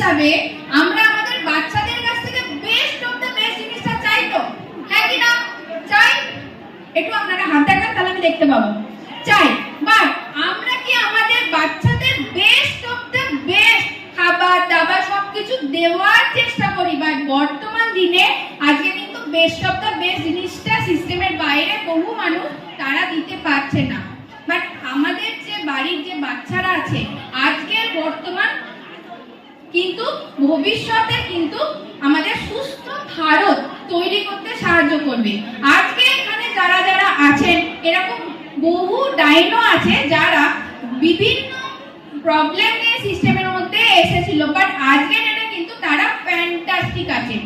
হিসাবে আমরা আমাদের বাচ্চাদের কাছ থেকে বেস্ট অফ দ্য বেস্ট জিনিসটা চাই তো। হ্যাঁ কি না? চাই। একটু আপনারা হাত দেখান, তাহলে আমি দেখতে পাবো। চাই। বাট আমরা কি আমাদের বাচ্চাদের বেস্ট অফ দ্য বেস্ট খাবার, দাবার সবকিছু দেওয়ার চেষ্টা করি? বাট বর্তমান দিনে আজকে কিন্তু বেস্ট অফ দ্য বেস্ট জিনিসটা সিস্টেমের বাইরে বহু মানুষ তারা দিতে পারছে না বাট আমাদের যে বাড়ির যে বাচ্চারা আছে আজকের বর্তমান কিন্তু ভবিষ্যতে কিন্তু আমাদের সুস্থ ভারত তৈরি করতে সাহায্য করবে। আজকে এখানে যারা যারা আছেন, এরকম বহু ডাইনো আছে যারা বিভিন্ন প্রবলেম নিয়ে সিস্টেমের মধ্যে এসেছিল বাট আজকের ডেটে কিন্তু তারা ফ্যান্টাস্টিক আছে।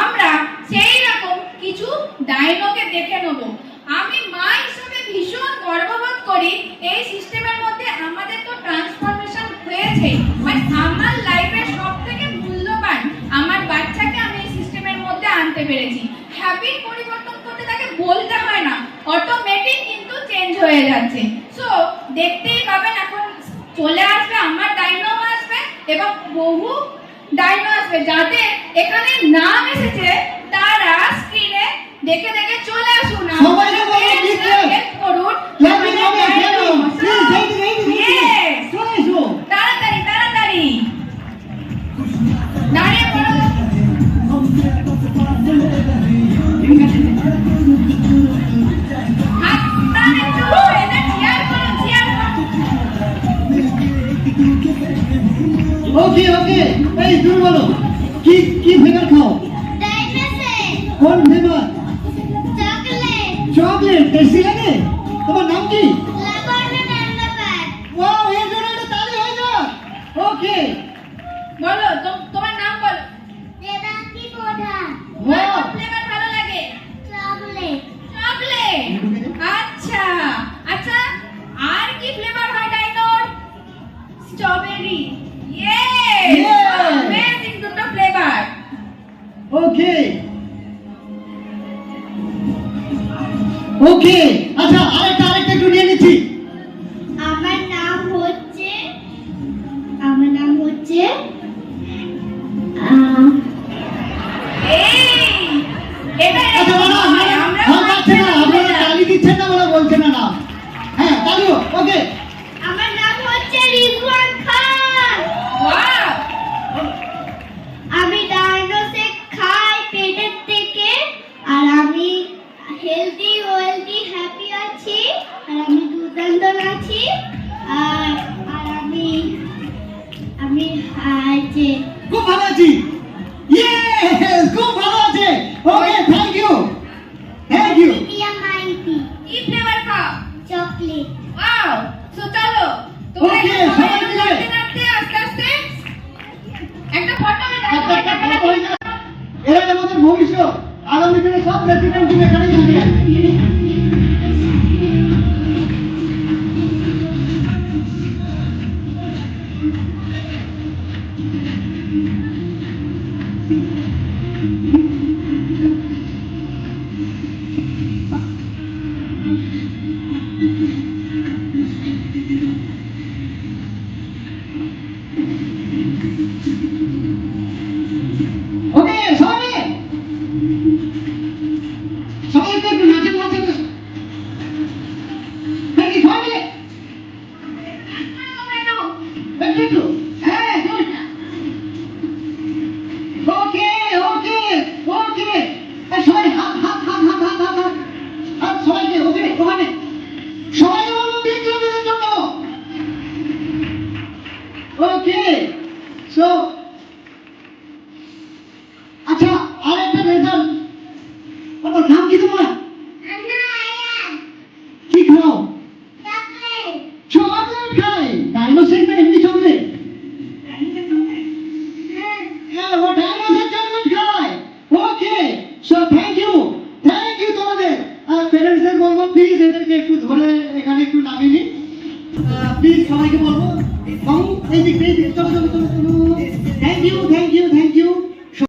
আমরা সেই রকম কিছু ডাইনোকে দেখে নেব। হ্যাবিট পরিবর্তন করতে তাকে বলতে হয় না। অটোমেটিক কিন্তু চেঞ্জ হয়ে যাচ্ছে। সো দেখতেই পাবেন এখন চলে আসবে আমার ডাইনো আসবে এবং বহু ডাইনো আসবে। যাদের এখানে নাম এসেছে তারা স্ক্রিনে দেখে দেখে চলে আসুন। সবাইকে ওকে ওকে এই তুমি বলো। কি কি ফ্লেভার খাও? কোন ফ্লেভার চকলেট টেস্টি লাগে? তোমার নাম কি? ওয়াও এর জন্য একটা তালি হয়ে যাক ওকে। ওকে আচ্ছা আরেকটা আছি। ইয়েস খুব ভালো আছে। Okay thank you thank you Diya Maiti. কি ফ্লেভার খাও চকলেট ওয়াও সো চলো তোমরা Okay, একটু সবাই সবাই একটু মিলে। নাচতে নাচতে আস্তে আস্তে। একটা ফটো একটা ফটো। এরা আমাদের ভবিষ্যৎ। আগামী দিনে সব প্রেসিডেন্ট এখানেই থাকবে। ওকে সবাই! হ্যাঁ. ওকে ওকে সবাই, হাত হাত হাত হাত হাত ওকে, ওখানে। সবাই বিক্রমের জন্য। ওকে সো তোমার কি খাও? চকলেট খাই। ডাইনোসর হ্যাঁ okay so thank you thank you তোমাদের। বলব প্লিজ এদেরকে একটু ধরে এখানে একটু নামিয়ে নিন। প্লিজ সবাইকে বলব, এই দিক এই দিক thank you thank you thank you